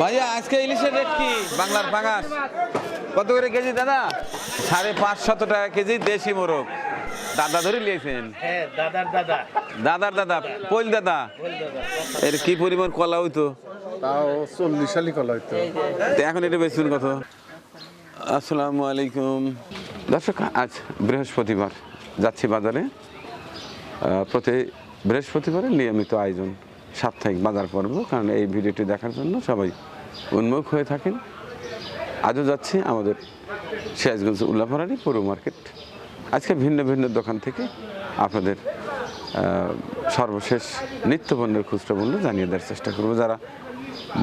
ভাইয়া আজকে ইলিশের রেট কি? বাংলার পাঙাশ। কত করে কেজি দাদা? সাড়ে পাঁচশত টাকা কেজি দেশি মোরগ। দাদা ধরে নিয়েছেন? হ্যাঁ দাদার দাদা। দাদার দাদা পৈল দাদা? এর কি পরিমাণ কলা হইতো? তাও চল্লিশ সালি কলা হইতো। তো এখন এটা বেচবেন কত? আসসালামু আলাইকুম। দর্শক আজ বৃহস্পতিবার। যাচ্ছি বাজারে। প্রতি বৃহস্পতিবারে নিয়মিত আয়োজন। সাপ্তাহিক বাজার পর্ব, কারণ এই ভিডিওটি দেখার জন্য সবাই উন্মুখ হয়ে থাকেন। আজও যাচ্ছি আমাদের সিরাজগঞ্জ উল্লাপাড়ারি পৌর মার্কেট। আজকে ভিন্ন ভিন্ন দোকান থেকে আপনাদের সর্বশেষ নিত্য পণ্যের খুচরা মূল্য জানিয়ে দেওয়ার চেষ্টা করব। যারা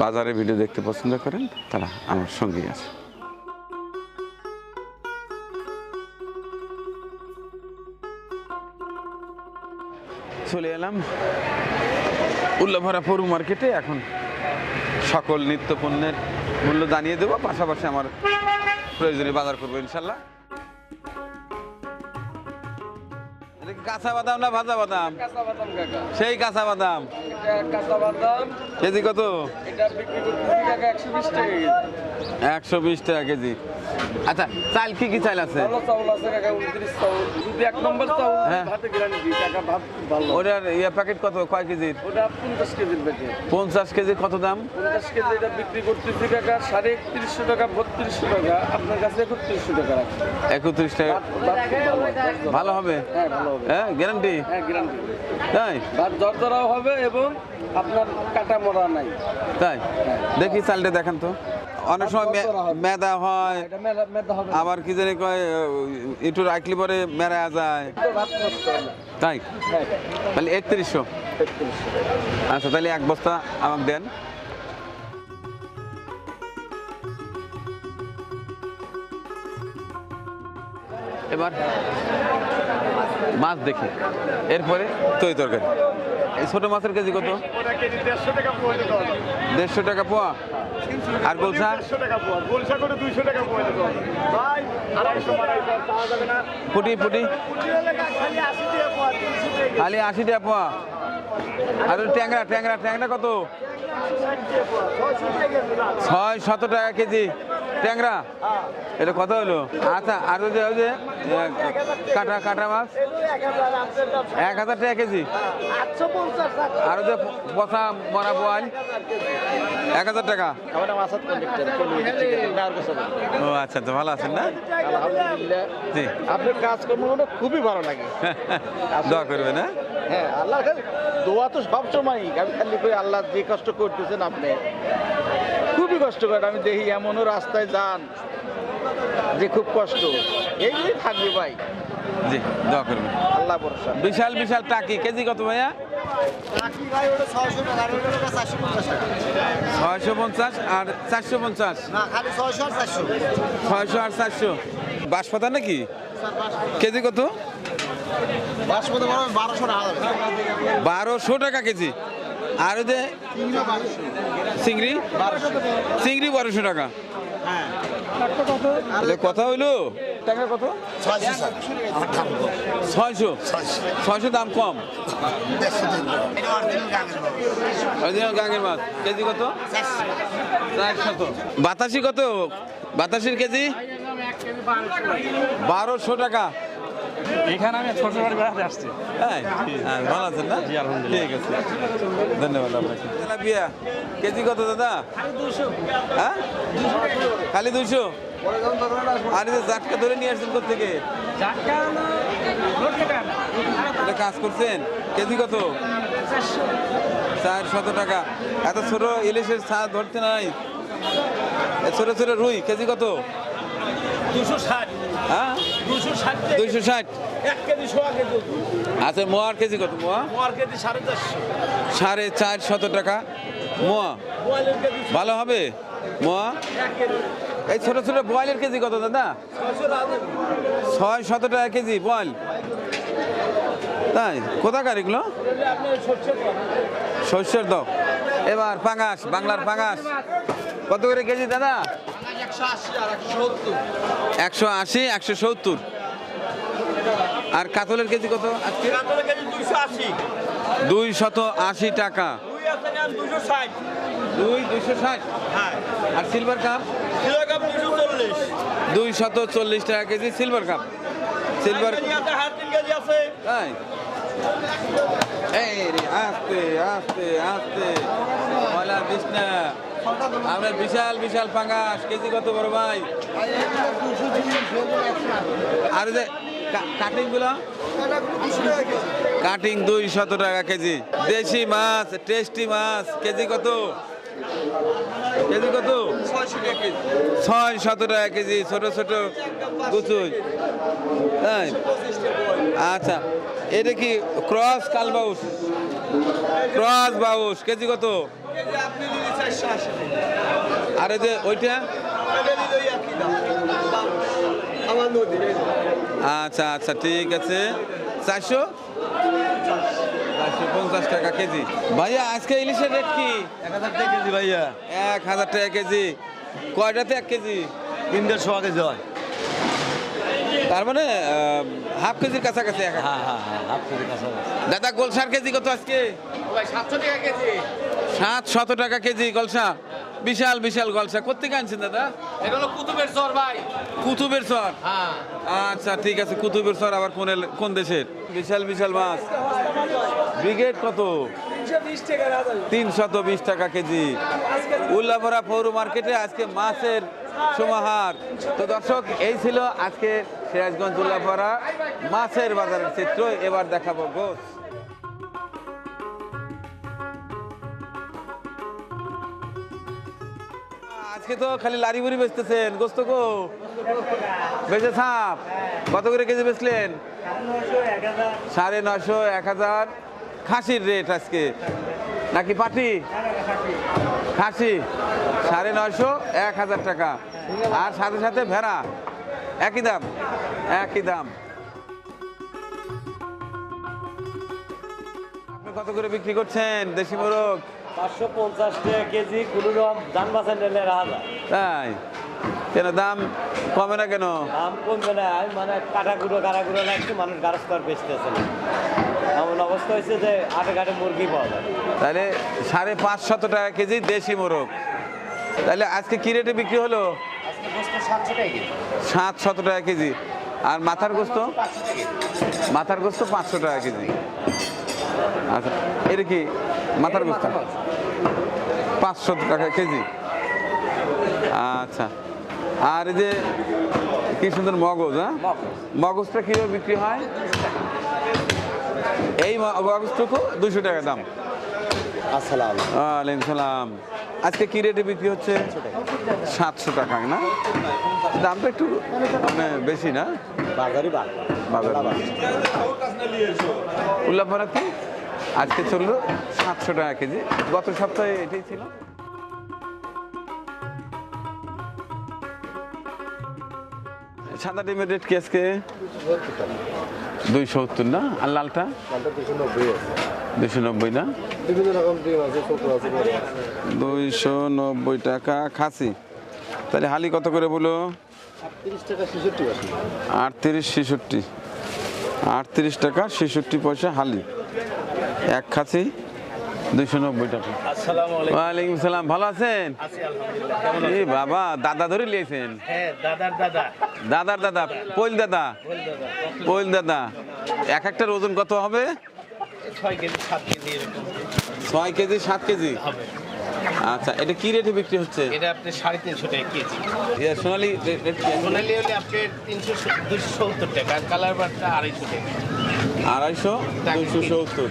বাজারে ভিডিও দেখতে পছন্দ করেন, তারা আমার সঙ্গেই আছে চলে এলাম উল্লাভরা মার্কেটে এখন সকল নিত্য পণ্যের মূল্য জানিয়ে দেবো। পাশাপাশি আমার প্রয়োজনীয় বাজার করব ইনশাল্লাহ। কাঁচা বাদাম না ভাজা বাদাম? সেই কাঁচা বাদাম। কেজি কত? একশো বিশ টাকা কেজি। টাকা কেজি। আচ্ছা চাল কি কি চাল আছে? ওটার ইয়ে প্যাকেট কত? কয় ওটা পঞ্চাশ কেজি কত দাম? পঞ্চাশ কেজি এটা বিক্রি করতেছি কাকা সাড়ে একত্রিশশো টাকা বত্রিশশো টাকা। আপনার কাছে একত্রিশশো টাকা একত্রিশ টাকা। ভালো ভালো হবে? হ্যাঁ ভালো হবে। হ্যাঁ গ্যারান্টি হ্যাঁ গ্যারান্টি তাই? ভাত দরদরাও হবে এবং আপনার কাটা মরা নাই। তাই? দেখি চালটা দেখেন তো। অনেক সময় মেদা হয়। আবার কি জানি কয় একটু রাখলে পরে মেরা যায়। হয়। তাই? হ্যাঁ। তাহলে একত্রিশশো। আচ্ছা তাহলে এক বস্তা আমাকে দেন। এবার মাছ দেখি। এরপরে তৈ তরকারি। এই ছোট মাছের কেজি কত? দেড়শো টাকা পোয়া। আর গোলসা? ফুটি ফুটি খালি আশি টাকা পোয়া। আর ওই ট্যাংরা ট্যাংরা ট্যাংরা কত? ছয় শত টাকা কেজি। ট্যাংরা? এটা কত হলো? আচ্ছা আর ওই যে ওই যে কাটা কাটা মাছ? এক হাজার টাকা কেজি। আর ওই যে পচা মরা বোয়াল? এক হাজার টাকা। ও আচ্ছা তো ভালো আছেন না? জি। আপনার কাজকর্মগুলো খুবই ভালো লাগে। দোয়া করবে না হ্যাঁ আল্লাহ দোয়া তো সবসময়ই আমি খালি করে আল্লাহ যে কষ্ট করতেছেন আপনি। খুবই কষ্ট করে আমি দেখি এমনও রাস্তায় যান যে খুব কষ্ট। এইগুলোই থাকবে ভাই। জি দোয়া করবে আল্লাহ ভরসা। বিশাল বিশাল টাকি কেজি কত ভাইয়া? টাকি ভাই ওটা ছয়শো পঞ্চাশ আর চারশো পঞ্চাশ? না খালি ছয়শো আর চারশো। বাঁশপাতা নাকি? কেজি কত? বাসমতি বারোশো টাকা। বারোশো টাকা কেজি। আর ওই যে চিংড়ি? চিংড়ি বারোশো টাকা। হ্যাঁ কথা হইল? টাকা কত? ছয়শো স্যার। দাম কম। ছয়শো? দাম কম? গাঙের মাছ। কেজি কত? চারশত। বাতাসি কত? বাতাসির কেজি? বারোশো টাকা। এখানে আমি ছোট বাড়ি বেড়াতে আসছি। হ্যাঁ ভালো আছেন না? ঠিক আছে। ধন্যবাদ আপনাকে। তেলাপিয়া কেজি কত দাদা? হ্যাঁ? খালি দুইশো? আর এই যে জাটকা ধরে নিয়ে আসছেন এটা কাজ করছেন? কেজি কত? চার শত টাকা। এত ছোট ইলিশের ছাদ ধরতে নাই। ছোট ছোট রুই কেজি কত? দুশো ষাট। হ্যাঁ? দুইশো ষাট আচ্ছা মোয়ার কেজি কত? মোয়া? সাড়ে চারশো। সাড়ে চার টাকা। মোয়া? ভালো হবে? মোয়া? এই ছোট ছোট বয়েলের কেজি কত দাদা? ছয় শত টাকা কেজি বয়েল তাই? কোথাকার এগুলো? শস্যের দাও এবার পাঙাশ বাংলার পাঙাশ। কত করে কেজি দাদা? একশো আশি একশো সত্তর। আর কাতলের কেজি কত দুই শত আশি। টাকা। দুই দুইশো ষাট। হ্যাঁ। আর সিলভার কাপ? দুই শত চল্লিশ। টাকা কেজি সিলভার কাপ। সিলভার তাই? এই রে আস্তে আস্তে আস্তে। দিস না আমরা বিশাল বিশাল পাঙ্গাস। কেজি কত বড় ভাই? আর যে কাটিংগুলো কাটিং দুই শত টাকা কেজি। দেশি মাছ টেস্টি মাছ। কেজি কত? কেজি কত? ছয় শত টাকা কেজি, ছোট ছোট গুচুই। তাই? আচ্ছা এটা কি ক্রস কালবাউস? ক্রস বাউস। কেজি কত? আর এই যে ওইটা? আচ্ছা আচ্ছা ঠিক আছে। চারশো? চারশো পঞ্চাশ টাকা কেজি। ভাইয়া আজকে ইলিশের রেট কি? এক হাজার টাকা কেজি ভাইয়া। এক হাজার টাকা কেজি। কয়টাতে এক কেজি? তিন দেড়শো কেজি হয়। তার মানে হাফ কেজির কাছাকাছি হ্যাঁ হ্যাঁ হ্যাঁ হাফ কেজি কাছাকাছি। দাদা গোলসার কেজি কত আজকে? সাত শত টাকা কেজি গলসা। বিশাল বিশাল গলসা। কোথেকে আনছেন দাদা? এটা হলো কুতুবের চর ভাই। কুতুবের সর হ্যাঁ। আচ্ছা ঠিক আছে কুতুবের সর আবার কোন কোন দেশের? বিশাল বিশাল মাছ। ব্রিগেড কত? তিনশত বিশ টাকা কেজি। উল্লাপাড়া পৌর মার্কেটে আজকে মাছের সমাহার। তো দর্শক, এই ছিল আজকে সিরাজগঞ্জ উল্লাপাড়া মাছের বাজারের চিত্র। এবার দেখাবো গোস আজকে তো খালি লারি বুড়ি বেচতেছেন। গোস্ত গো। বেচে সাপ কত করে কেজি বেচলেন? সাড়ে নশো এক হাজার। খাসির রেট আজকে। নাকি পাটি? খাসি সাড়ে নয়শো এক হাজার টাকা। আর সাথে সাথে ভেড়া একই দাম একই দাম। আপনি কত করে বিক্রি করছেন দেশি মোরগ? পাঁচশো পঞ্চাশ টাকা কেজি কোনো রকম যান বাসা নিলে রাখা তাই? কেন দাম কমে না কেন? দাম কমবে না মানে কাটাকুড়ো কাটাকুড়ো লাগছে মানুষ গারস কর বেচতেছে। না এমন অবস্থা হয়েছে যে আটে ঘাটে মুরগি পাওয়া যায়। তাহলে সাড়ে পাঁচশত টাকা কেজি দেশি মোরগ। তাহলে আজকে কি রেটে বিক্রি হলো? সাত শত টাকা কেজি। আর মাথার গোস্ত? মাথার গোস্ত পাঁচশো টাকা কেজি। আচ্ছা এটা কি মাথার গোস্ত? পাঁচশো টাকা কেজি। আচ্ছা আর এই যে কি সুন্দর মগজ হ্যাঁ? মগজটা কীভাবে বিক্রি হয়? এই মগজটুকু দুশো টাকা দাম। আসসালাম। ওয়ালাইকুম সালাম। আজকে কি রেটে বিক্রি হচ্ছে? সাতশো টাকা না? দামটা একটু মানে বেশি না? বাজারই উল্লাপাড়াতে আজকে চলল সাতশো টাকা কেজি। গত সপ্তাহে এটাই ছিল। সাদা ডিমের রেট কি আজকে? দুই সত্তর না? আর লালটা? দুশো নব্বই না? দুইশো নব্বই টাকা খাসি। তাহলে হালি কত করে বলো? আটত্রিশ ছেষট্টি। আটত্রিশ টাকা ছেষট্টি পয়সা হালি। এক খাসি দুইশো নব্বই টাকা। ওয়ালাইকুম সালাম ভালো আছেন? এই বাবা দাদা ধরে লিয়েছেন হ্যাঁ দাদার দাদা। দাদার দাদা পৈল দাদা। পৈল দাদা এক একটার ওজন কত হবে? ছয় কেজি সাত কেজি ছয় কেজি সাত কেজি? হবে। আচ্ছা এটা কি রেটে বিক্রি হচ্ছে? এটা আপনি সাড়ে তিনশো টাকা কেজি। সোনালি রেট কি? সোনালি হলে আপনার তিনশো দুশো সত্তর টাকা আর কালার বারটা আড়াইশো টাকা। আড়াইশো দুইশো সত্তর।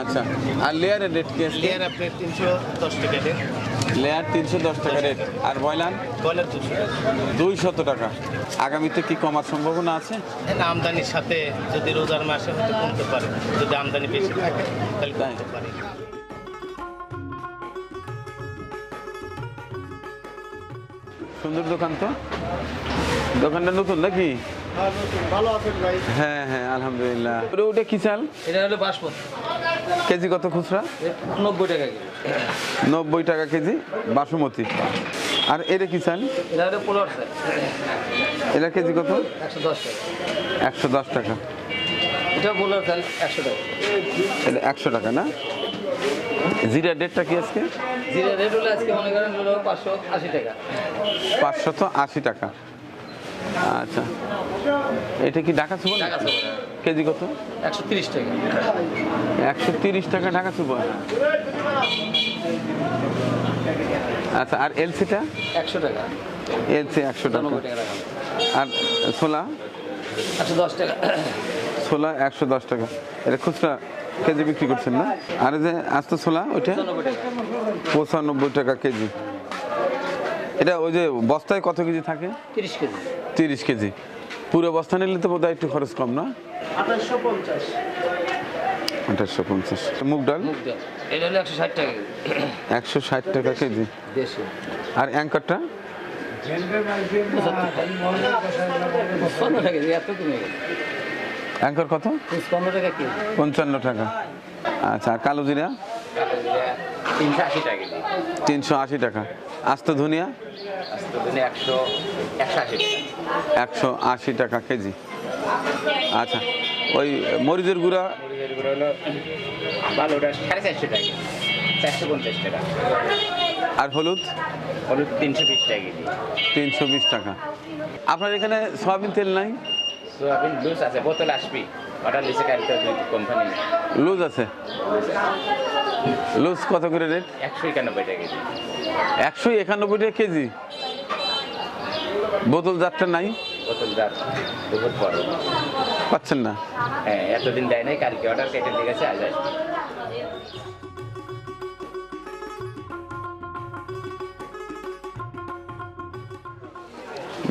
আচ্ছা আর লেয়ারের রেট কি আছে? লেয়ার আপনার তিনশো দশ টাকা দেন লেয়ার তিনশো দশ টাকা রেট আর বয়লার বয়লার দুশো টাকা। দুই টাকা। আগামীতে কি কমার সম্ভাবনা আছে? দেন আমদানির সাথে যদি রোজার মাসে হয়তো কমতে পারে যদি আমদানি বেশি থাকে তাহলে কমতে পারে। সুন্দর দোকান তো? দোকানটা নতুন নাকি? ভালো আছেন ভাই হ্যাঁ হ্যাঁ আলহামদুলিল্লাহ। ওটা কি চাল? এটা হলো বাসমতি কেজি কত খুচরা? নব্বই টাকা কেজি। নব্বই টাকা কেজি বাসমতি। আর এটা কি চাল? এটা হলো পোলার চাল। এটা কেজি কত? একশো দশ টাকা। একশো দশ টাকা। এটা পোলার চাল একশো টাকা। এটা একশো টাকা না? জিরা ডেটটা কি আজকে? জিরা রেট হলো আজকে মনে করেন হলো পাঁচশো আশি টাকা। পাঁচশত আশি টাকা। আচ্ছা। এটা কি ঢাকা সুপার? টাকা আছে কেজি কত? একশো তিরিশ টাকা। একশো তিরিশ টাকা ঢাকা সুপার। আচ্ছা আর এলসিটা? একশো টাকা। এলসি একশো টাকা। আর ছোলা? একশো দশ টাকা। ছোলা একশো দশ টাকা। এটা খুচরা কেজি বিক্রি করছেন না? আর যে আস্ত ছোলা ওইটা পঁচানব্বই টাকা কেজি। এটা ওই যে বস্তায় কত কেজি থাকে? তিরিশ কেজি। তিরিশ কেজি। পুরো বস্তা নিলে তো বোধহয় একটু খরচ কম না? আঠাশশো পঞ্চাশ। মুগ ডাল? মুগ ডাল। এটা হলো একশো ষাট টাকা কেজি। একশো ষাট টাকা কেজি। আর অ্যাঙ্কারটা? পনেরো টাকা এত কমে অ্যাঙ্কার কত? টাকা পঞ্চান্ন টাকা। আচ্ছা আর কালো জিরা? তিনশো আশি টাকা। আস্ত ধনিয়া? একশো আশি টাকা কেজি। আচ্ছা ওই মরিচের গুঁড়া? আর হলুদ? হলুদ তিনশো বিশ টাকা তিনশো বিশ টাকা। আপনার এখানে সয়াবিন তেল নাই? সোয়াবিন লুজ আছে বোতল আসবি অর্ডার দিছে কালকে দুই কোম্পানি লুজ আছে। লুজ কত করে রেট একশো একানব্বই টাকা কেজি। একশো একানব্বই টাকা কেজি? বোতল যাত্রা নাই? বোতল দাম দুপুর পর। পাচ্ছেন না। হ্যাঁ এতদিন দেয় নাই কালকে অর্ডার কেটে দিয়ে গেছে আজ আসবে।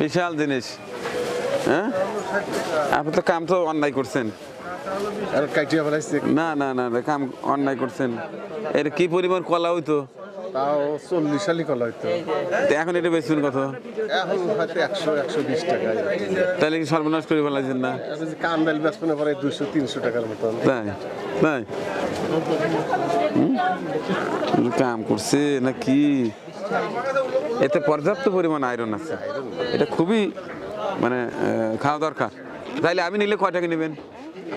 বিশাল জিনিস। হ্যাঁ? আপনি তো কাম তো অন্যায় করছেন। না না না না, কাম অন্যায় করছেন। এর কি পরিমাণ কলা হইতো? তাও চল্লিশ সালি কলা হইতো। এখন এটা কত? এখন হয়তো একশো একশো বিশ টাকা। তাহলে কি সর্বনাশ করে ফেলাইছেন না? পরে দুশো তিনশো টাকার মতন। তাই তাই। কাম করছে না কি এতে পর্যাপ্ত পরিমাণ আয়রন আছে। এটা খুবই মানে খাওয়া দরকার। তাইলে আমি নিলে কয় টাকা নেবেন?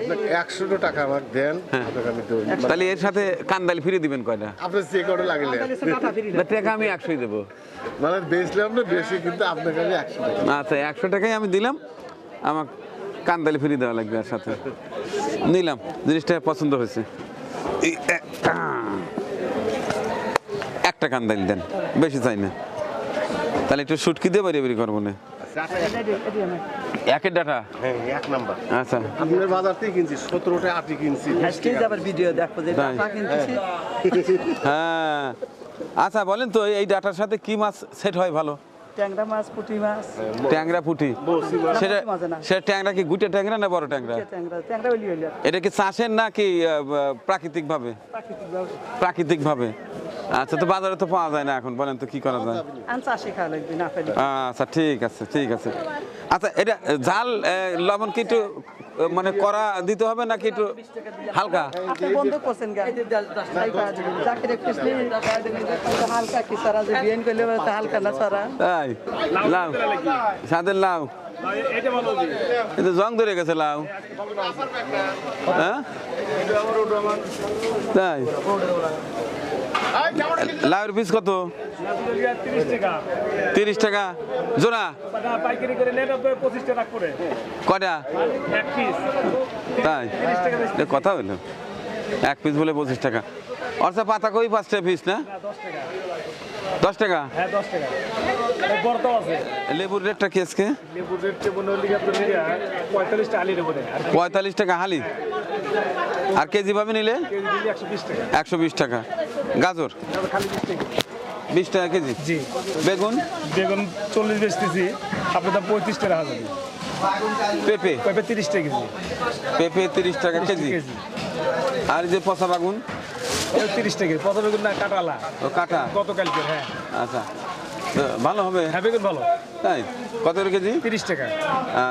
আপনাকে একশো টাকা আমাকে দেন আপনাকে আমি দেবো। তাহলে এর সাথে কান্দাল ফিরে দিবেন কয়টা? আপনার যে কটা লাগলে। টাকা আমি একশোই দেবো। মানে বেচলাম না বেশি কিন্তু আপনাকে আমি একশো টাকা আচ্ছা একশো টাকাই আমি দিলাম। আমার কান্দালি ফিরিয়ে দেওয়া লাগবে আর সাথে। নিলাম জিনিসটা পছন্দ হয়েছে। একটা কান্দালি দেন বেশি চাই না। তাহলে একটু শুটকি দিয়ে বাড়ি বাড়ি করব না। একের ডাটা? হ্যাঁ এক নাম্বার। আচ্ছা। আপনার বাজার থেকে কিনছি সতেরোটা আটি কিনছি। আবার ভিডিও দেখো যে হ্যাঁ। আচ্ছা বলেন তো এই ডাটার সাথে কি মাছ সেট হয় ভালো? ট্যাংরা মাছ পুঁটি মাছ। ট্যাংরা পুঁটি? সেটা সেটা ট্যাংরা কি? গুটে ট্যাংরা না বড় ট্যাংরা? এটা কি চাষের নাকি প্রাকৃতিক ভাবে প্রাকৃতিক ভাবে আচ্ছা তো বাজারে তো পাওয়া যায় না এখন বলেন তো কি করা যায়? আচ্ছা ঠিক আছে ঠিক আছে। আচ্ছা এটা জাল লবণ কি একটু মানে করা দিতে হবে নাকি একটু হালকা? বন্ধ করছেন হালকা কি সারা যে বিয়ান করলে তো হালকা না সারা? তাই লাউ। সাদের লাউ। এটা এটা জং ধরে গেছে লাউ। হ্যাঁ? তাই। লাউয়ের পিস কত? তিরিশ টাকা। জোড়া? কটা তাই? কথা হইল। এক পিস বলে পঁচিশ টাকা। অর্থাৎ পাতা কই পাঁচটা পিস না? দশ টাকা? লেবুর রেটটা কি আজকে? পঁয়তাল্লিশ টাকা হালি। আর কেজি ভাবে নিলে? একশো বিশ টাকা। গাজর? বিশ টাকা কেজি? জি। বেগুন? বেগুন চল্লিশ বেচতেছি আপনার দাম পঁয়ত্রিশ টাকা হাজার। পেঁপে? পেঁপে তিরিশ টাকা কেজি। পেঁপে তিরিশ টাকা কেজি। আর যে পচা বাগুন? তিরিশ টাকা প্রথম বেগুন না কাটালা ও কাটা। গতকালকে হ্যাঁ। আচ্ছা। ভালো হবে? হ্যাঁ বেগুন ভালো। তাই? কত কেজি? তিরিশ টাকা।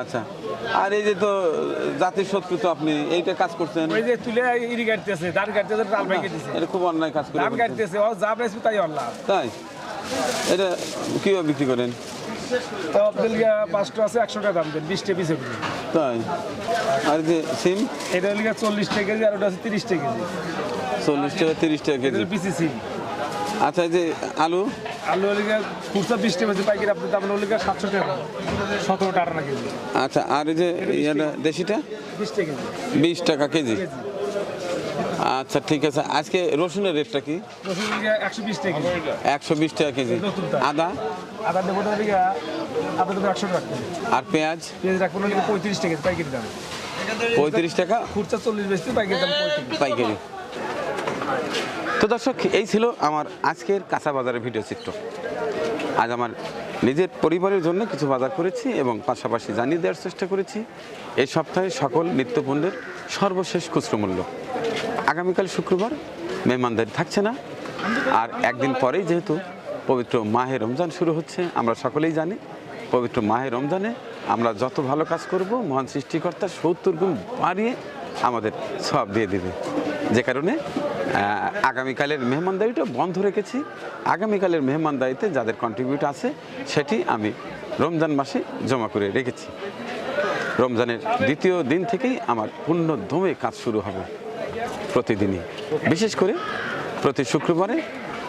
আচ্ছা। আর এই যে তো জাতির শত্রু তো আপনি এইটা কাজ করছেন? ওই যে তুলে ইরি কাটতেছে ধান কাটতেছে ডাল ভাইকে দিছে এটা খুব অন্যায় কাজ করে ধান। কাটতেছে ও যা বেসবে তাই অল্লাহ তাই? এটা কীভাবে বিক্রি করেন? তো আপনাদের লিগা পাঁচটা আছে একশো টাকা দাম দেন বিশটা পিস কেজি তাই? আর যে সিম? এটা লিগা চল্লিশ টাকা কেজি আর ওটা আছে তিরিশ টাকা কেজি। চল্লিশ টাকা তিরিশ টাকা কেজি। বিসিসি আচ্ছা এই যে আলু? আলু হলিকা খুচরা বিশ টাকা বেশি পাইকারি আপনি দাম হলিকা সাতশো টাকা। সতেরো টাকা না কেজি। আচ্ছা আর এই যে ইয়াটা দেশিটা? বিশ টাকা কেজি। বিশ টাকা কেজি। আচ্ছা ঠিক আছে। আজকে রসুনের রেটটা কি? রসুন একশো বিশ টাকা কেজি। আদা? আদা দেবো আদা দেবো একশো টাকা আর পেঁয়াজ? পেঁয়াজ রাখব পঁয়ত্রিশ টাকা পাইকারি দাম। পঁয়ত্রিশ টাকা? খুচরা চল্লিশ বেশি পাইকারি দাম পাইকারি। তো দর্শক, এই ছিল আমার আজকের কাঁচা বাজারের ভিডিও চিত্র। আজ আমার নিজের পরিবারের জন্য কিছু বাজার করেছি এবং পাশাপাশি জানিয়ে দেওয়ার চেষ্টা করেছি। এই সপ্তাহে সকল নিত্যপণ্যের সর্বশেষ খুচরো মূল্য। আগামীকাল শুক্রবার মেহমানদারি থাকছে না। আর একদিন পরেই যেহেতু পবিত্র মাহে রমজান শুরু হচ্ছে, আমরা সকলেই জানি পবিত্র মাহে রমজানে আমরা যত ভালো কাজ করব, মহান সৃষ্টিকর্তা সত্তর গুণ বাড়িয়ে আমাদের সব দিয়ে দেবে। যে কারণে আগামীকালের মেহমানদারিটা বন্ধ রেখেছি। আগামীকালের মেহমানদারিতে যাদের কন্ট্রিবিউট আছে, সেটি আমি রমজান মাসে জমা করে রেখেছি। রমজানের দ্বিতীয় দিন থেকেই আমার পূর্ণ ধমে কাজ শুরু হবে প্রতিদিনই। বিশেষ করে প্রতি শুক্রবারে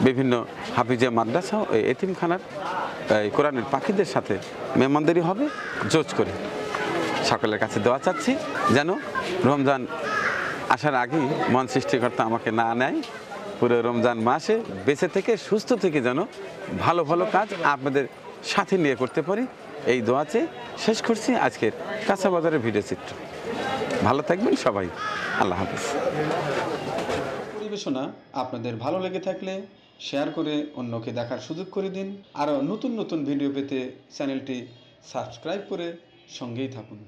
বিভিন্ন হাফিজিয়া মাদ্রাসা ও এতিমখানার, এই কোরআনের পাখিদের সাথে মেহমানদারি হবে, জোজ করে। সকলের কাছে দেওয়া চাচ্ছি যেন রমজান আসার আগেই মন সৃষ্টিকর্তা আমাকে না নেয়। পুরো রমজান মাসে বেঁচে থেকে, সুস্থ থেকে যেন ভালো ভালো কাজ আপনাদের সাথে নিয়ে করতে পারি। এই দোয়াতে শেষ করছি আজকের কাঁচা বাজারের ভিডিও চিত্র। ভালো থাকবেন সবাই। আল্লাহ হাফিজ। পরিবেশনা আপনাদের ভালো লেগে থাকলে শেয়ার করে অন্যকে দেখার সুযোগ করে দিন। আরও নতুন নতুন ভিডিও পেতে চ্যানেলটি সাবস্ক্রাইব করে সঙ্গেই থাকুন।